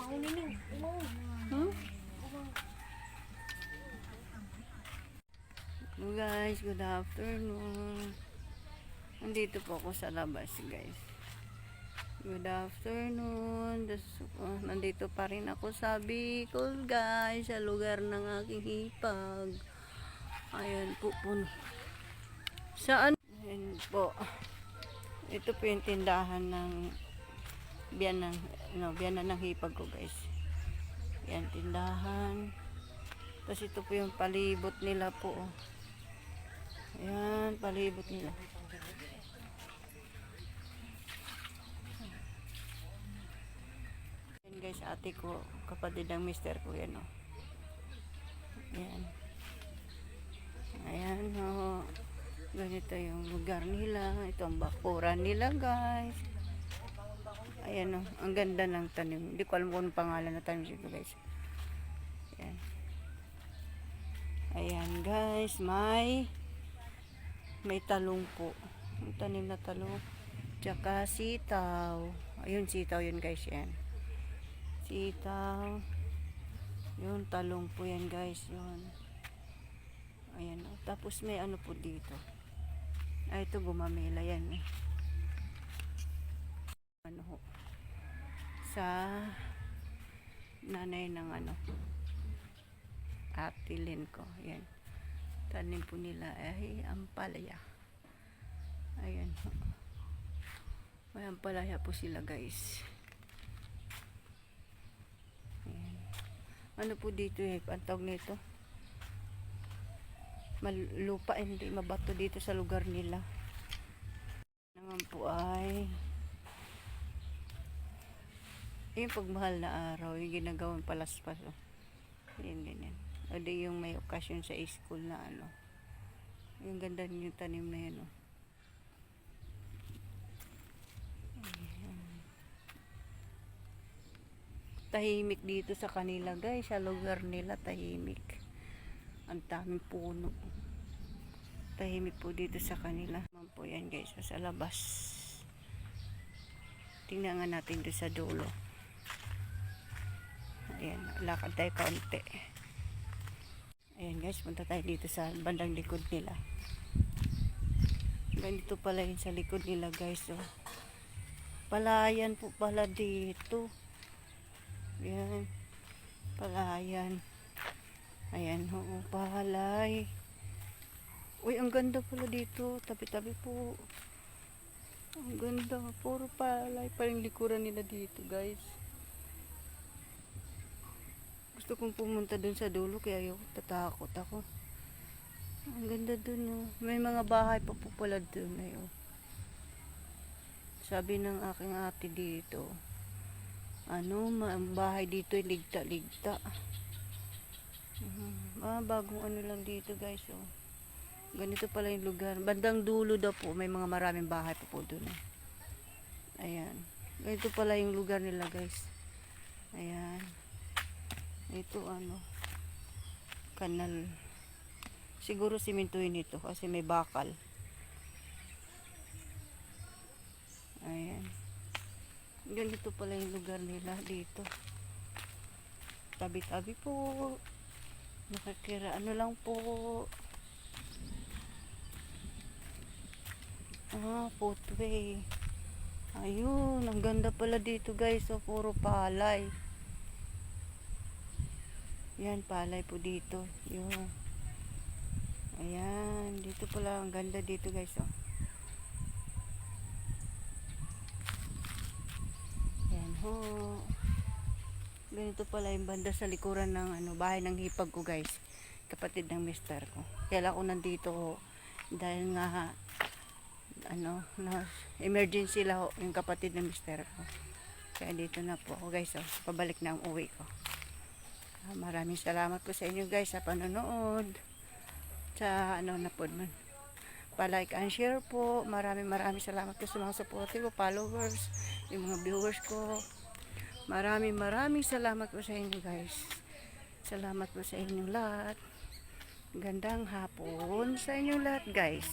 Hmm? Hello guys, good afternoon. Nandito po ako sa labas guys. Good afternoon. Das, uh, oh, nandito pa rin ako sa Bicol guys, sa lugar ng aking hipag. Ayan po po. Saan? Ayan po. Ito po yung tindahan ng biyanan, no, biyanan ng hipag ko, guys. Yan, tindahan. Tapos ito po yung palibot nila po. oh. Ayan, palibot nila. Yan guys, ate ko, kapatid ng mister ko yan oh. Ayan. Ayan oh. Ganito yung lugar nila. Ito ang bakuran nila guys. Ayan oh, ang ganda ng tanim. Hindi ko alam kung pangalan na tanim dito guys. Ayan. Ayan guys, may may talong po. Ang tanim na talong. Tsaka sitaw. Ayun, sitaw yun guys, yan. Sitaw. Yun, talong po yan guys, yun. Ayan, oh. tapos may ano po dito. Ay, ito gumamela yan eh. Ano ho. Sa nanay ng ano. Atilin ko. Yan. Tanim po nila ay ampalaya. Ayan. May ampalaya po sila guys. Ayan. Ano po dito eh? Ang tawag nito? Mal- lupa hindi mabato dito sa lugar nila. Naman po ay yung pagmahal na araw, yung ginagawang palaspas. Oh. Yan, yan, yan. O di yung may okasyon sa school na ano. Yung ganda yung tanim na yan. Oh. Tahimik dito sa kanila guys. Sa lugar nila tahimik. Ang daming puno. Tahimik po dito sa kanila. Naman po yan guys. Sa labas. Tingnan nga natin doon sa dulo. Ayan, lakad tayo kaunti. Ayan guys, punta tayo dito sa bandang likod nila. Ganito pala yun sa likod nila guys. Oh. Palayan po pala dito. Ayan. Palayan. Ayan, oo, palay. Uy, ang ganda pala dito. Tabi-tabi po. Ang ganda. Puro palay. Parang likuran nila dito guys. Gusto kong pumunta dun sa dulo kaya ayoko tatakot ako. Ang ganda dun oh. May mga bahay pa po pala dun eh, oh. Sabi ng aking ate dito, ano, ang bahay dito ay ligta-ligta. Mhm. Ah, bagong ano lang dito guys oh. Ganito pala yung lugar. Bandang dulo daw po, may mga maraming bahay pa po dun eh. Ayan. Ganito pala yung lugar nila guys. Ayan. Ito ano, kanal. Siguro simintuhin ito kasi may bakal. Ayan. Ganito pala yung lugar nila dito. Tabi-tabi po. Nakakira. Ano lang po. Ah, footway. Ayun, ang ganda pala dito guys. So, puro palay. Yan, palay po dito. Yun. Ayan, dito pala ang ganda dito guys. Oh. Yan ho. Ganito pala yung banda sa likuran ng ano, bahay ng hipag ko guys. Kapatid ng mister ko. Kaya ako nandito ho. Dahil nga ano, na emergency lang ho, yung kapatid ng mister ko. Kaya dito na po ako guys. Oh. Pabalik na ang uwi ko. Maraming salamat po sa inyo guys sa panonood. Sa ano na po man. Pa-like and share po. Maraming maraming salamat po sa mga supporter ko, followers, yung mga viewers ko. Maraming maraming salamat po sa inyo guys. Salamat po sa inyong lahat. Gandang hapon sa inyong lahat guys.